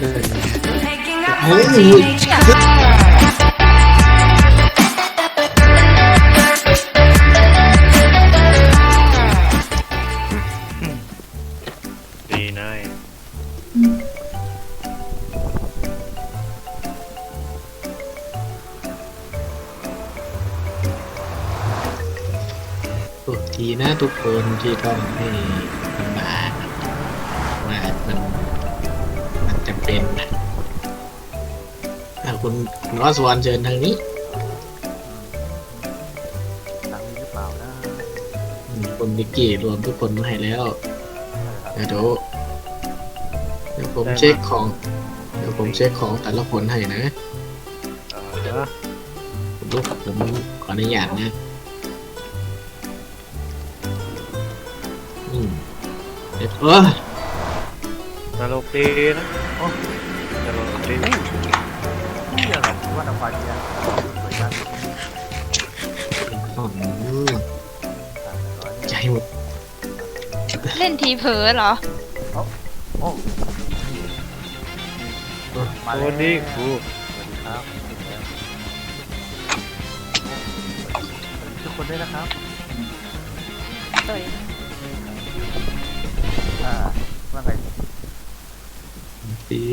ดีนาดีนะทุกคนที่ต้องให้ คุณคุณวอสวรเชิญทางนี้หลังนี้หรือเปล่านะอืมคุณนิกกี้รวมทุกคนมาให้แล้วเดี๋ยวเดี๋ยวเดี๋ยวผมเช็คของ เดี๋ยวผมเช็คของแต่ละคนให้นะเออผมลูกผมขออนุญาตนะอืมเดี๋ยวเออตลกดีนะโอ้ตลกดีนี่อะไร ว่าน้ำไฟเนี่ยสวยงามอืมต่างกันร้อยใจเนี่ยหมดเล่นทีเผลอเหรอ โอ้มาสแล้ววัสดีครูสวัสดีครับสวัสดีครับสวัสดีทุกคนด้วยนะครับสวยอ่าว่าไงดี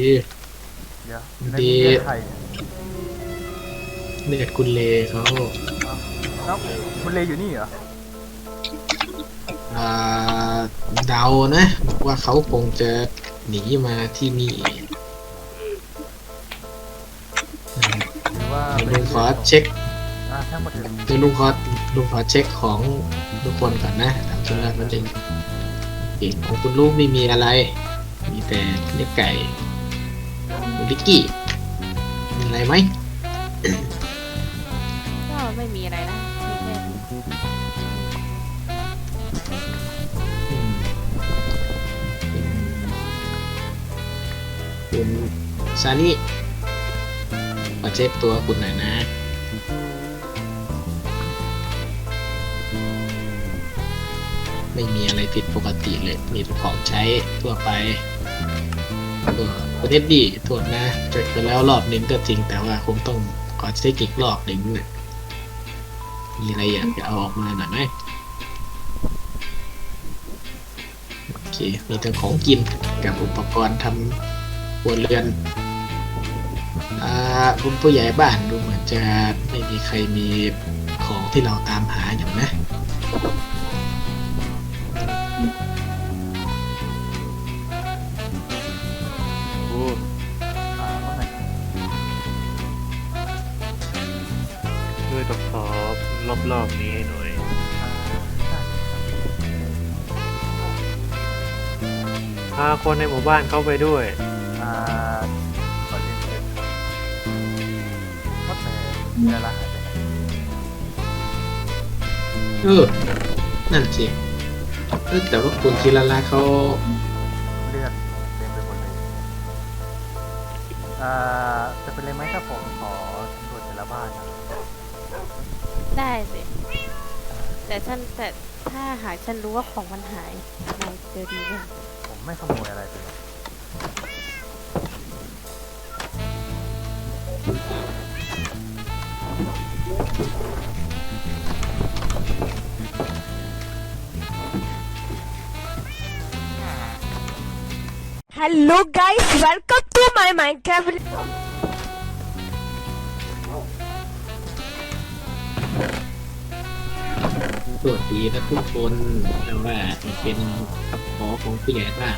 เดี๋ยวดี ในประเทศไทยเนี่ย เด็กคุณเลเขาเอ้าคุณเลอยู่นี่เหรออ่าเดานะ ว่าเขาคงจะหนีมาที่นี่หรือว่าเดี๋ยวลุงขอเช็คอ่าทั้งหมดเลยเดี๋ยวลุงขอลุงขอเช็คของทุกคนก่อนนะตามจำนวนมันเองเก่งของคุณลูกไม่มีอะไร มีแต่เนื้อไก่คุณลิกกี้มีอะไรไหมก็ไม่มี อะไรนะมีแค่อืมคุณซานี่ขอเช็คตัวคุณหน่อยนะไม่มีอะไรผิดปกติเลย มีของใช้ทั่วไปเออประเทศดีโทษนะเจอไปแล้วรอบนึงก็จริงแต่ว่าคงต้องขอเช็คอีกรอบหนึ่งนะ มีอะไรอยากจะเอาออกมาหน่อยไหมโอเค มีแต่ของกินกับอุปกรณ์ทำครัวเรือนอ่าคุณผู้ใหญ่บ้านดูเหมือนจะไม่มีใครมีของที่เราตามหาอย่างนะครูอ่าว่าไงช่วยตรวจสอบ รอบๆนี้หน่อยอ่าได้พาคนในหมู่บ้านเข้าไปด้วย อ่าขอเรียนเชิญครับว่าแต่มีอะไรหายไปไหนเออ นั่นสิเออแต่ว่าคุณคิราลาเขาเลือดเต็มไปหมดเลยอ่าจะเป็นไรไหมถ้าผมขอสำรวจแต่ละบ้านนะ ได้สิแต่ฉันแต่ถ้าหากฉันรู้ว่าของมันหายนายเจอดีไหมผมไม่ขโมยอะไรเลย Hello guys, welcome to my Minecraft. สวัสดีนะทุกคนแต่ว่าเป็นคำขอของผู้ใหญ่บ้าน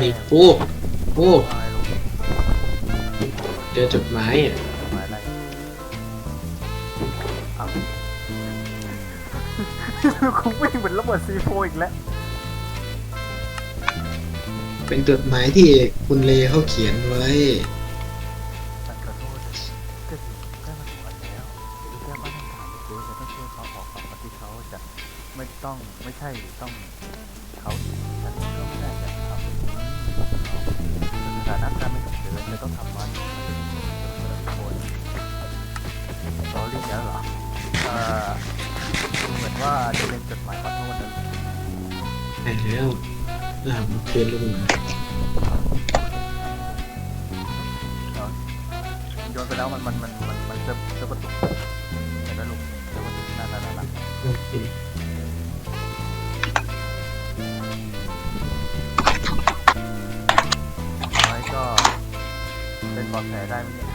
ไม่มีอะไรทำเออไงดิปูปูอะไรลูกอจดหมายอะหมายอะไรอ้าวคงวิ่งเหมือนระเบิดซีโฟอีกแล้ว เป็นจดหมายที่คุณเลเขาเขียนไว้ มันขอโทษก็ถึงก็มาถึงวันแล้วเดี๋ยวแก้บ้านต้องถามเจ๊จะต้องช่วยเขาออกก่อนที่เขาจะไม่ต้องไม่ใช่ต้องเขาฉันก็ไม่ได้จะทำแบบนี้ สถานะการไม่ฉุกเฉินจะต้องทำมันคนสอรี่แล้วเหรอเอ่อเหมือนว่าจะเป็นจดหมายขอโทษนะใช่แล้วอ่ามันคืนลงมาโยนไปแล้วมันมันมันมันมันจะจะประตูเห็นไหมลูกจะประตูนั่นนั่นนั่น โอเค ก็เป็นบอดแผลได้ไหมเนี่ย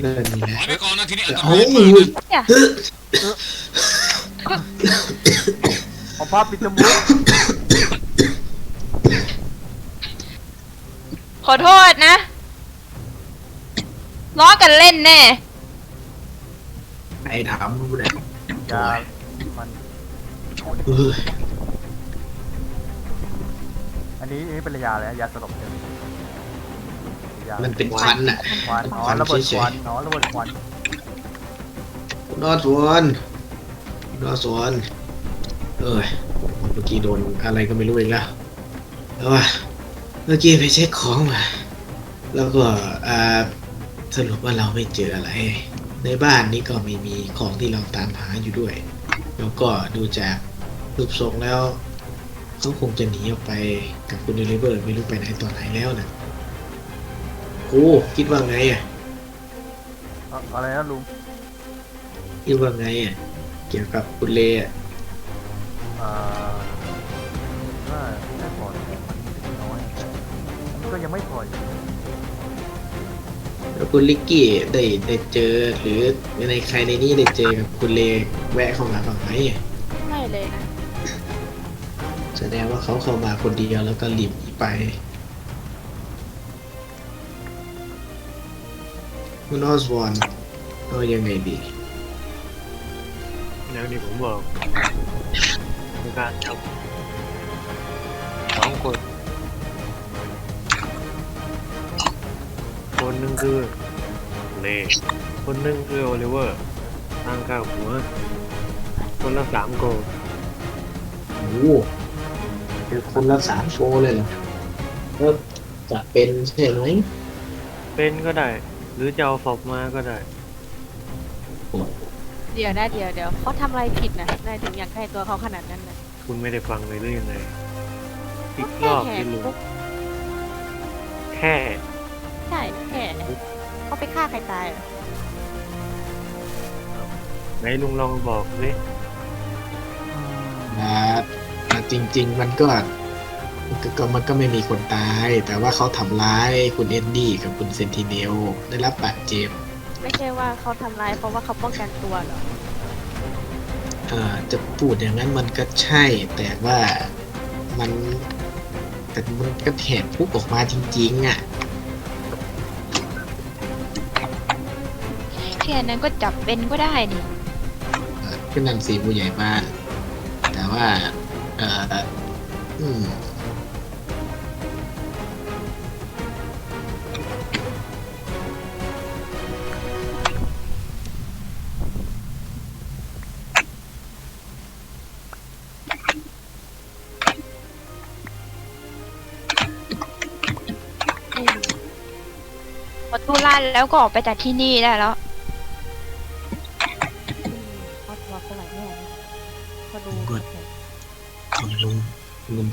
เริ่มมีแล้วไปก่อนนะทีนี้อันตรายโหมากนะเอาผ้าปิดจมูกขอโทษนะ ล้อกันเล่นแน่ ไอ้ถามรู้เลยยามันเอออั นนี้อันนี้เป็นยาอะไรยาสลบใช่ไหมยามันเป็นควันอะควันอ๋อควันระเบิดเฉคยๆวันอ๋อระเบิดควันคุณนอสวนคุณนอสวนเอ้ยเมื่อกี้โดนอะไรก็ไม่รู้อีกแล้วแล้วว่าเมื่อกี้ไปเช็คของมา แล้วก็อ่าสรุปว่าเราไม่เจออะไร ในบ้านนี้ก็ไม่มีของที่เราตามหาอยู่ด้วย แล้วก็ดูจากรูปทรงแล้ว เขาคงจะหนีออกไปกับคุณเดลิเวอร์ไม่รู้ไปไหนต่อไหนแล้วนะโอ้คิดว่าไงอะเอาอะไรนะลุงคิดว่าไงอะเกี่ยวกับคุณเลอะเอ่อว่าแค่พอแต่มันน้อยแต่มันก็ยังไม่พออยู่แล้วคุณลิกกี้ได้ได้เจอหรือในใครในนี้ได้เจอกับคุณเลแวะเข้ามาบ้างไหม ดงว่าเขาเข้ามาคนเดียวแล้วก็หลีบหนีไปคุณออสวอนเอายังไงดีแล้วนี่ผมบอกในการทำสองคน คนหนึ่งคือเลคนหนึ่งคือโอลิเวอร์ตั้งข้าวหัว คนละสามโกลโอ้โห เป็นคนละสามโชว์เลยเหรอก็จะเป็นใช่ไหมเป็นก็ได้ หรือจะเอาฟอบมาก็ได้ เดี๋ยวนะเดี๋ยวเดี๋ยวเขาทำอะไรผิดนะนายถึงอยากได้ตัวเขาขนาดนั้นนะคุณไม่ได้ฟังเลยหรือยังไงอีกรแค่อบแหกที่ลุงคุกแค่ใช่แค่เขาไปฆ่าใครตายเหรอไหนลุงลองบอกสิ นะแต่ จริง ๆ มันก็ก็ก็มันก็ไม่มีคนตาย แต่ว่าเขาทำร้ายคุณเอ็ดดี้กับคุณเซนติเนลได้รับบาดเจ็บไม่ใช่ว่าเขาทำร้ายเพราะว่าเขาป้องกันตัวเหรอเอ่อจะพูดอย่างนั้นมันก็ใช่ แต่ว่ามันแต่มันก็แหกพุกออกมาจริง ๆอะแค่นั้นก็จับเป็นก็ได้นี่ เอ่อก็นั่นสีผู้ใหญ่บ้าน แต่ว่าเอ่ออืมพอตู้ลั่นแล้วก็ออกไปจากที่นี่ได้แล้ว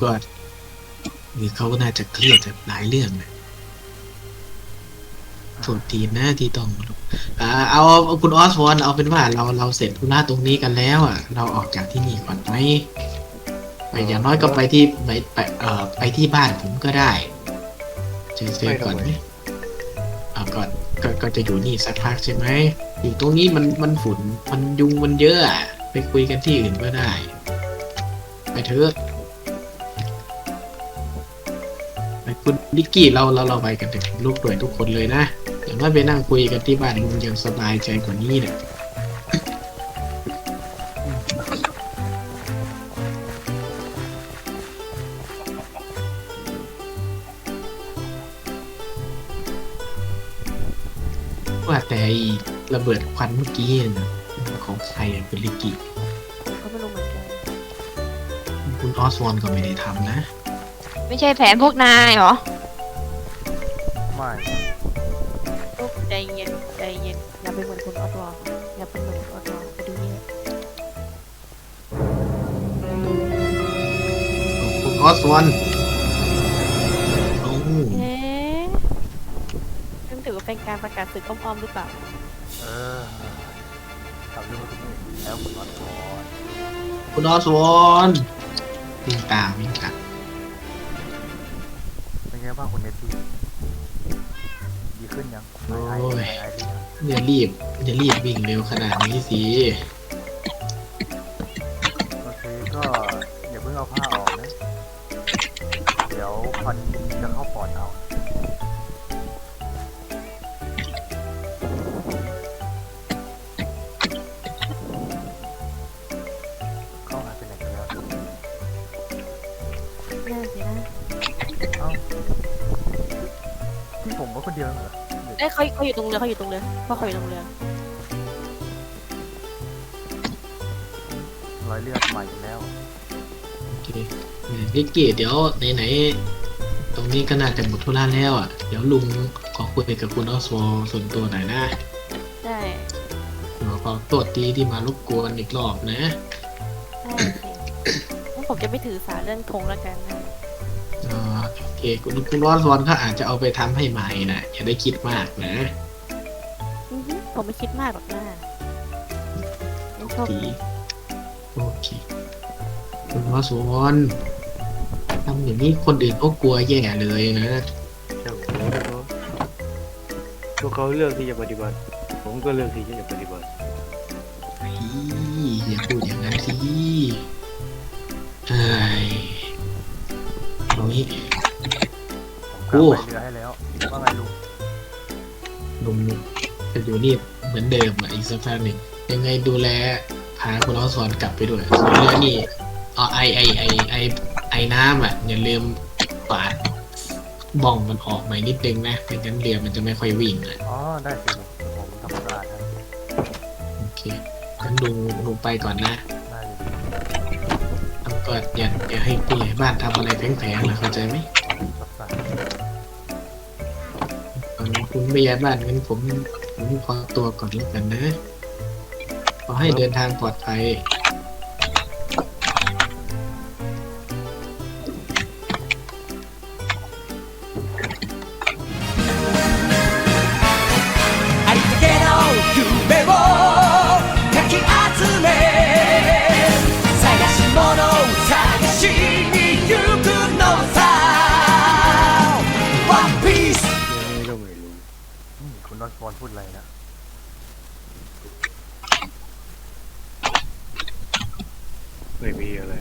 ก็หรือเขาก็น่าจะเครียดจากหลายเรื่องนะโทษทีนะที่ต้องอ่าเอาเอาคุณออสวอนเอาเป็นว่าเราเราเสร็จธุระตรงนี้กันแล้วอะ เราออกจากที่นี่ก่อนไหมไปอย่างน้อยก็ไปที่ไปไปเอ่อไปที่บ้านผมก็ได้เจอเจอก่อนไหมเอาก่อนก็ก็จะอยู่นี่สักพักใช่ไหมอยู่ตรงนี้มันมันฝุ่นมันยุงมันเยอะอะไปคุยกันที่อื่นก็ได้ ไปเถอะ คุยคุณดิกกี้เราเราเราไปกันถึงลูกด้วยทุกคนเลยนะอย่างว่าไปนั่งคุยกันที่บ้านลุงยังสบายใจกว่านี้เนี่ยว่าแต่ไอ้ระเบิดควันเมื่อกี้น่ะของใครอะเป็นลิกกี้ก็ไม่รู้เหมือนกันคุณออสวอนก็ไม่ได้ทำนะ ไม่ใช่แผนพวกนายเหรอไม่ลูกใจเย็นใจเย็นอย่าไปเหมือนคุณออสวอลอย่าไปเหมือนคุณออสวอลไปดูนี่คุณออสวอนโอ้เอ๊ะนั่นถือว่าเป็นการประกาศศึกอ้อมๆหรือเปล่าเออทำเรื่องนี้แล้วคุณนอนก่อนคุณออสวอนวิ่งตามวิ่งตาม เป็นไงบ้างคุณเนตี้ดีขึ้นยังโอไอไอไอหรือยังอย่ารีบอย่ารีบวิ่งเร็วขนาดนี้สิ ว่าคนเดียวเหรอเอ้ยเขาเขาอยู่ตรงเรือเขาอยู่ตรงเรือเพราะเขาอยู่ตรงเรือรอยเลือดใหม่อีกแล้ว โอเคพี่เกีเดี๋ยวไหนๆตรงนี้ก็น่าจะหมดธุระแล้วอะ เดี๋ยวลุงขอคุยกับคุณออสวอลส่วนตัวหน่อยนะได้เดี๋ยวขอตัวทีที่มารบกวนอีกรอบนะ ได้สิงั้นผมจะไม่ถือสาเรื่องธงแล้วกันนะอ่าโอ เคคุณคุณออสวอลก็อาจจะเอาไปทำให้ใหม่นะอย่าได้คิดมากนะอือฮึผมไม่คิดมากหรอกนะงั้นโชคดี ดีโอเคคุณออสวอลทำอย่างนี้คนอื่นก็กลัวแย่เลยนะ ช่างหัวเขาพวกเขาเลือกที่จะปฏิบัติ ผมก็เลือกที่จะปฏิบัติพี่อย่าพูดอย่างนั้นสิเฮ้ยเอางี้ผมโอ้ กลับไปเรือให้แล้วว่าไงลุงลุงจะอยู่นี่เหมือนเดิมอะอีกสักพักหนึ่งยังไงดูแลพาคุณน้องสอนกลับไปด้วยส่วนเรื่องนี้เอาไอไอไอไอไอน้ำอะอย่าลืมปาดบ้องมันออกหน่อยนิดนึงนะไม่งั้นเรือมันจะไม่ค่อยวิ่งอะอ๋อได้สิลุงเดี๋ยวผมทำความสะอาดให้โอเคงั้นลุงลุงไปก่อนนะได้เลย ทำก่อนอย่าอย่าให้ผู้ใหญ่บ้านทำอะไรแผลงๆนะเข้าใจไหม คุณไม่ย้ายบ้านงั้นผมผมขอตัวก่อนแล้วกันนะ ขอให้เดินทางปลอดภัย มคุณนอนพูดอะไรนะไม่มีอะไร